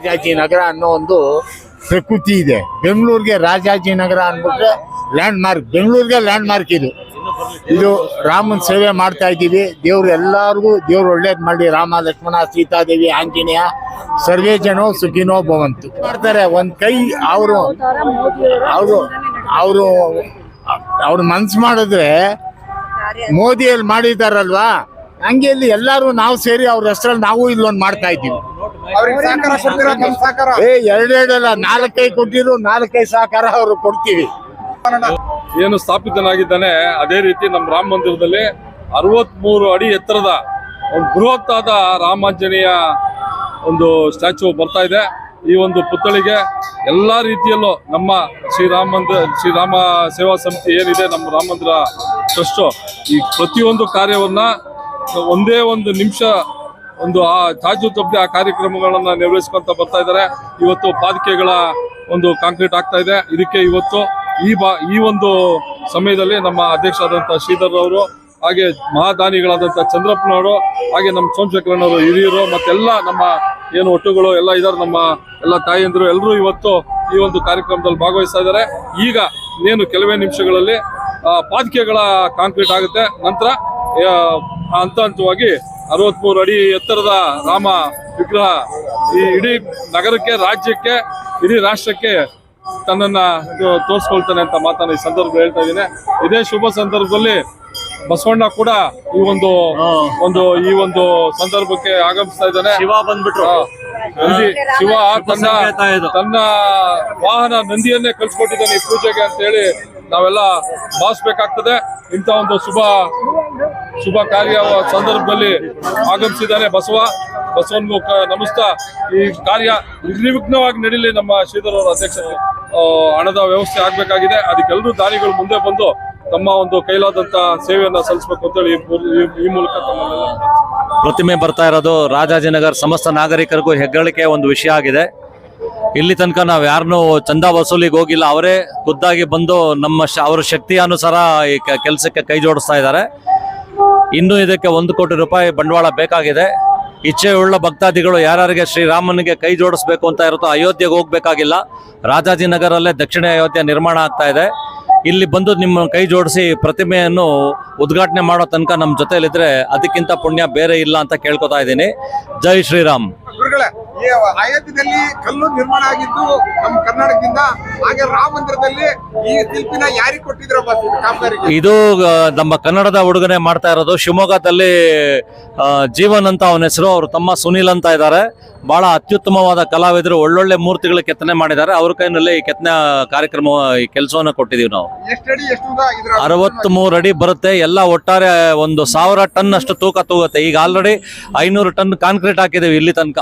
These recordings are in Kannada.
ರಾಜಾಜಿನಗರ ಅನ್ನೋ ಒಂದು ಪ್ರಕೃತಿ ಇದೆ. ಬೆಂಗಳೂರಿಗೆ ರಾಜಾಜಿನಗರ ಅಂದ್ಬಿಟ್ರೆ ಲ್ಯಾಂಡ್ ಮಾರ್ಕ್ ಬೆಂಗಳೂರಿಗೆ ಲ್ಯಾಂಡ್ ಮಾರ್ಕ್ ಇದು. ಇದು ರಾಮನ ಸೇವೆ ಮಾಡ್ತಾ ಇದ್ದೀವಿ. ದೇವ್ರು ಎಲ್ಲರಿಗೂ ದೇವ್ರು ಒಳ್ಳೇದು ಮಾಡಿ. ರಾಮ, ಲಕ್ಷ್ಮಣ, ಸೀತಾದೇವಿ, ಆಂಜನೇಯ, ಸರ್ವೇ ಜನೋ ಸುಖಿನೋ ಭವಂತು. ಮಾಡ್ತಾರೆ? ಒಂದು ಕೈ ಅವರು ಅವರು ಅವರು, ಅವ್ರು ಮನ್ಸು ಮಾಡಿದ್ರೆ ಮೋದಿಯಲ್ಲಿ ಮಾಡಿದಾರಲ್ವಾ? ಹಂಗೆ ಇಲ್ಲಿ ಎಲ್ಲರೂ ನಾವು ಸೇರಿ ಅವ್ರ ಹೆಸರಲ್ಲಿ ನಾವು ಇಲ್ಲೊಂದು ಮಾಡ್ತಾ ಇದ್ದೀವಿ. ಅವ್ರಿಗೆ ಸಹಕಾರ ಕೊಡ್ತೀರಾ? ನಮ್ ಸಹಕಾರ ಏ ಎರಡೆರಡಲ್ಲ ನಾಲ್ಕೈ ಕೊಟ್ಟಿದ್ರು ನಾಲ್ಕೈ ಸಹಕಾರ ಅವರು ಕೊಡ್ತೀವಿ. ಏನು ಸ್ಥಾಪಿತನಾಗಿದ್ದಾನೆ ಅದೇ ರೀತಿ ನಮ್ಮ ರಾಮ ಮಂದಿರದಲ್ಲಿ ಅರವತ್ಮೂರು ಅಡಿ ಎತ್ತರದ ಒಂದು ಬೃಹತ್ ಆದ ರಾಮಾಂಜನೇಯ ಒಂದು ಸ್ಟ್ಯಾಚು ಬರ್ತಾ ಇದೆ. ಈ ಒಂದು ಪುತ್ಥಳಿಗೆ ಎಲ್ಲಾ ರೀತಿಯಲ್ಲೂ ನಮ್ಮ ಶ್ರೀರಾಮ ಮಂದಿರ ಶ್ರೀರಾಮ ಸೇವಾ ಸಮಿತಿ ಏನಿದೆ ನಮ್ಮ ರಾಮ ಮಂದಿರ ಟ್ರಸ್ಟು ಈ ಪ್ರತಿಯೊಂದು ಕಾರ್ಯವನ್ನ ಒಂದೇ ಒಂದು ನಿಮಿಷ ಒಂದು ಆ ತಾಜು ತಬ್ಬಿ ಆ ಕಾರ್ಯಕ್ರಮಗಳನ್ನು ನಿರ್ವಹಿಸ್ಕೊಂತ ಬರ್ತಾ ಇದ್ದಾರೆ. ಇವತ್ತು ಪಾದಿಕೆಗಳ ಒಂದು ಕಾಂಕ್ರೀಟ್ ಆಗ್ತಾ ಇದೆ. ಇದಕ್ಕೆ ಇವತ್ತು ಈ ಬಾ, ಈ ಒಂದು ಸಮಯದಲ್ಲಿ ನಮ್ಮ ಅಧ್ಯಕ್ಷರಾದಂಥ ಶ್ರೀಧರ್ ಅವರು, ಹಾಗೆ ಮಹಾದಾನಿಗಳಾದಂಥ ಚಂದ್ರಪ್ಪನವರು, ಹಾಗೆ ನಮ್ಮ ಸೋಮಶೇಖರನವರು ಹಿರಿಯರು, ಮತ್ತೆಲ್ಲ ನಮ್ಮ ಏನು ಒಟ್ಟುಗಳು ಎಲ್ಲ ಇದ್ದಾರೆ ನಮ್ಮ ಎಲ್ಲ ತಾಯಿಯಂದರು ಎಲ್ಲರೂ ಇವತ್ತು ಈ ಒಂದು ಕಾರ್ಯಕ್ರಮದಲ್ಲಿ ಭಾಗವಹಿಸ್ತಾ ಇದ್ದಾರೆ. ಈಗ ಇನ್ನೇನು ಕೆಲವೇ ನಿಮಿಷಗಳಲ್ಲಿ ಪಾದಿಕೆಗಳ ಕಾಂಕ್ರೀಟ್ ಆಗುತ್ತೆ. ನಂತರ ಹಂತ ಹಂತವಾಗಿ ಅರವತ್ಮೂರು ಅಡಿ ಎತ್ತರದ ರಾಮ ವಿಗ್ರಹ ಈ ಇಡೀ ನಗರಕ್ಕೆ ರಾಜ್ಯಕ್ಕೆ ಇಡೀ ರಾಷ್ಟ್ರಕ್ಕೆ ತನ್ನನ್ನ ತೋ- ತೋರಿಸ್ಕೊಳ್ತಾನೆ ಅಂತ ಮಾತನ್ನ ಈ ಸಂದರ್ಭ ಹೇಳ್ತಾ ಇದ್ದೀನಿ. ಇದೇ ಶುಭ ಸಂದರ್ಭದಲ್ಲಿ ಬಸವಣ್ಣ ಕೂಡ ಈ ಒಂದು ಒಂದು ಈ ಒಂದು ಸಂದರ್ಭಕ್ಕೆ ಆಗಮಿಸ್ತಾ ಇದ್ದಾನೆ. ಶಿವ ಬಂದ್ಬಿಟ್ರು. ಶಿವ ತನ್ನ ತನ್ನ ವಾಹನ ನಂದಿಯನ್ನೇ ಕಳ್ಸಿಕೊಟ್ಟಿದ್ದಾನೆ ಈ ಪೂಜೆಗೆ ಅಂತ ಹೇಳಿ ನಾವೆಲ್ಲ ಭಾವಿಸ್ಬೇಕಾಗ್ತದೆ. ಇಂಥ ಒಂದು ಶುಭ ಶುಭ ಕಾರ್ಯ ಸಂದರ್ಭದಲ್ಲಿ ಆಗಮಿಸಿದ್ದಾರೆ ಬಸವ. ಬಸವನ್ಮುಖ ನಮಿಸ್ತಾ. ಈ ಕಾರ್ಯ ನಿರ್ವಿಘ್ನವಾಗಿ ನಡೀಲಿ ನಮ್ಮ ಶ್ರೀಧರ್ ಅವರ ಅಧ್ಯಕ್ಷರು ಹಣದ ವ್ಯವಸ್ಥೆ ಆಗ್ಬೇಕಾಗಿದೆ. ಅದಕ್ಕೆಲ್ಲರೂ ದಾನಿಗಳು ಮುಂದೆ ಬಂದು ತಮ್ಮ ಒಂದು ಕೈಲಾದಂತ ಸೇವೆಯನ್ನ ಸಲ್ಲಿಸಬೇಕು ಅಂತೇಳಿ ಈ ಮೂಲಕ ಪ್ರತಿಮೆ ಬರ್ತಾ ಇರೋದು ರಾಜಾಜಿನಗರ್ ಸಮಸ್ತ ನಾಗರಿಕರಿಗೂ ಹೆಗ್ಗಳಿಕೆ ಒಂದು ವಿಷಯ ಆಗಿದೆ. ಇಲ್ಲಿ ತನಕ ನಾವು ಯಾರನ್ನೂ ಚಂದ ವಸೂಲಿಗೆ ಹೋಗಿಲ್ಲ. ಅವರೇ ಖುದ್ದಾಗಿ ಬಂದು ನಮ್ಮ ಅವರ ಶಕ್ತಿ ಅನುಸಾರ ಈ ಕೆಲಸಕ್ಕೆ ಕೈ ಜೋಡಿಸ್ತಾ ಇದ್ದಾರೆ. ಇನ್ನು ಇದಕ್ಕೆ ಒಂದು ಕೋಟಿ ರೂಪಾಯಿ ಬಂಡವಾಳ ಬೇಕಾಗಿದೆ. ಇಚ್ಛೆಯುಳ್ಳ ಭಕ್ತಾದಿಗಳು ಯಾರ್ಯಾರಿಗೆ ಶ್ರೀರಾಮನಿಗೆ ಕೈ ಜೋಡಿಸ್ಬೇಕು ಅಂತ ಇರುತ್ತೋ ಅಯೋಧ್ಯೆಗೆ ಹೋಗ್ಬೇಕಾಗಿಲ್ಲ. ರಾಜಾಜಿನಗರಲ್ಲೇ ದಕ್ಷಿಣ ಅಯೋಧ್ಯೆ ನಿರ್ಮಾಣ ಆಗ್ತಾ ಇದೆ. ಇಲ್ಲಿ ಬಂದು ನಿಮ್ಮ ಕೈ ಜೋಡಿಸಿ ಪ್ರತಿಮೆಯನ್ನು ಉದ್ಘಾಟನೆ ಮಾಡೋ ತನಕ ನಮ್ಮ ಜೊತೆಯಲ್ಲಿದ್ದರೆ ಅದಕ್ಕಿಂತ ಪುಣ್ಯ ಬೇರೆ ಇಲ್ಲ ಅಂತ ಕೇಳ್ಕೊತಾ ಇದ್ದೀನಿ. ಜೈ ಶ್ರೀರಾಮ್. ಈ ಕಲ್ಲು ನಿರ್ಮಾಣ ಆಗಿದ್ದು ನಮ್ಮ ಕರ್ನಾಟಕದಿಂದ ಹಾಗೆ ರಾಮ ಮಂದಿರದಲ್ಲಿ ಈ ಶಿಲ್ಪಿನ ಯಾರಿಗೆ ಕೊಟ್ಟಿದ್ರ ಇದು ನಮ್ಮ ಕನ್ನಡದ ಹುಡುಗನೆ ಮಾಡ್ತಾ ಇರೋದು ಶಿವಮೊಗ್ಗದಲ್ಲಿ ಜೀವನ್ ಅಂತ ಅವನ ಹೆಸರು ಅವರು ತಮ್ಮ ಸುನೀಲ್ ಅಂತ ಇದ್ದಾರೆ. ಬಹಳ ಅತ್ಯುತ್ತಮವಾದ ಕಲಾವಿದರು ಒಳ್ಳೊಳ್ಳೆ ಮೂರ್ತಿಗಳ ಕೆತ್ತನೆ ಮಾಡಿದ್ದಾರೆ. ಅವ್ರ ಕೈನಲ್ಲಿ ಈ ಕೆತ್ತನೆ ಕಾರ್ಯಕ್ರಮ ಈ ಕೆಲಸವನ್ನ ಕೊಟ್ಟಿದೀವಿ ನಾವು. ಅರವತ್ತ್ ಮೂರು ಅಡಿ ಬರುತ್ತೆ. ಎಲ್ಲ ಒಟ್ಟಾರೆ ಒಂದು ಸಾವಿರ ಟನ್ ಅಷ್ಟು ತೂಕ ತೂಗುತ್ತೆ. ಈಗ ಆಲ್ರೆಡಿ ಐನೂರು ಟನ್ ಕಾಂಕ್ರೀಟ್ ಹಾಕಿದೀವಿ ಇಲ್ಲಿ ತನಕ.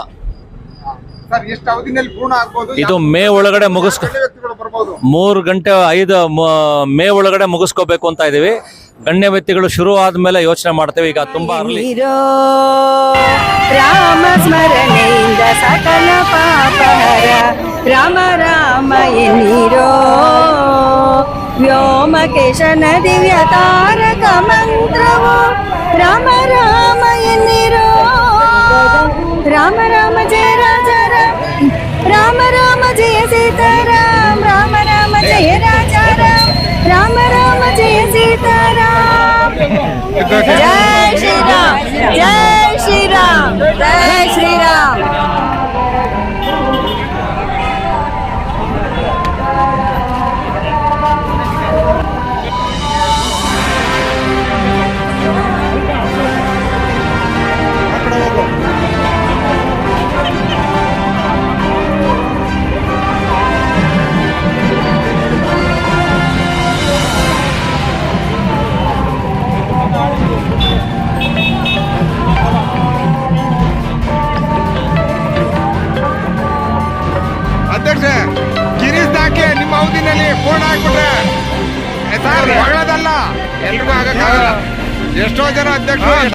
ಎಷ್ಟು ಅವಧಿನಲ್ಲಿ ಪೂರ್ಣ ಆಗ್ಬೋದು? ಇದು ಮೇ ಒಳಗಡೆ ಮುಗಿಸ್ಕೊ ವ್ಯಕ್ತಿಗಳು ಬರ್ಬೋದು? ಮೂರು ಗಂಟೆ ಐದು ಮೇ ಒಳಗಡೆ ಮುಗಿಸ್ಕೋಬೇಕು ಅಂತ ಇದೀವಿ ಗಣ್ಯ ವ್ಯಕ್ತಿಗಳು ಶುರು ಆದ್ಮೇಲೆ ಯೋಚನೆ ಮಾಡ್ತೇವೆ. ಈಗ ತುಂಬಾ ನೀರೋ ರಾಮ ಸ್ಮರಣೆಯಿಂದ ಸಕಲ ಪಾಪಹರ. ರಾಮ ರಾಮ ಎನ್ನೀರೋ ವ್ಯೋಮಕೇಶನ ದಿವ್ಯ ತಾರಕ ಮಂತ್ರವು. ರಾಮ ರಾಮ ಎನ್ನಿರೋ. ರಾಮ ರಾಮ రామ రామ జయ సీతారాం రామ రామ జయ రాజా రామ రామ రామ జయ సీతారాం. జయ శ్రీరామ్. ಅಧ್ಯಕ್ಷ ಗಿರೀಶ್ ದಾಕೆ ನಿಮ್ಮ ಅವಧಿನಲ್ಲಿ ಫೋನ್ ಹಾಕ್ಬಿಟ್ರೆ. ಸರ್ ಮಗಳದಲ್ಲ ಎಲ್ರಿಗೂ ಆಗಕ್ಕಾಗಲ್ಲ. ಎಷ್ಟೋ ಜನ ಅಧ್ಯಕ್ಷರು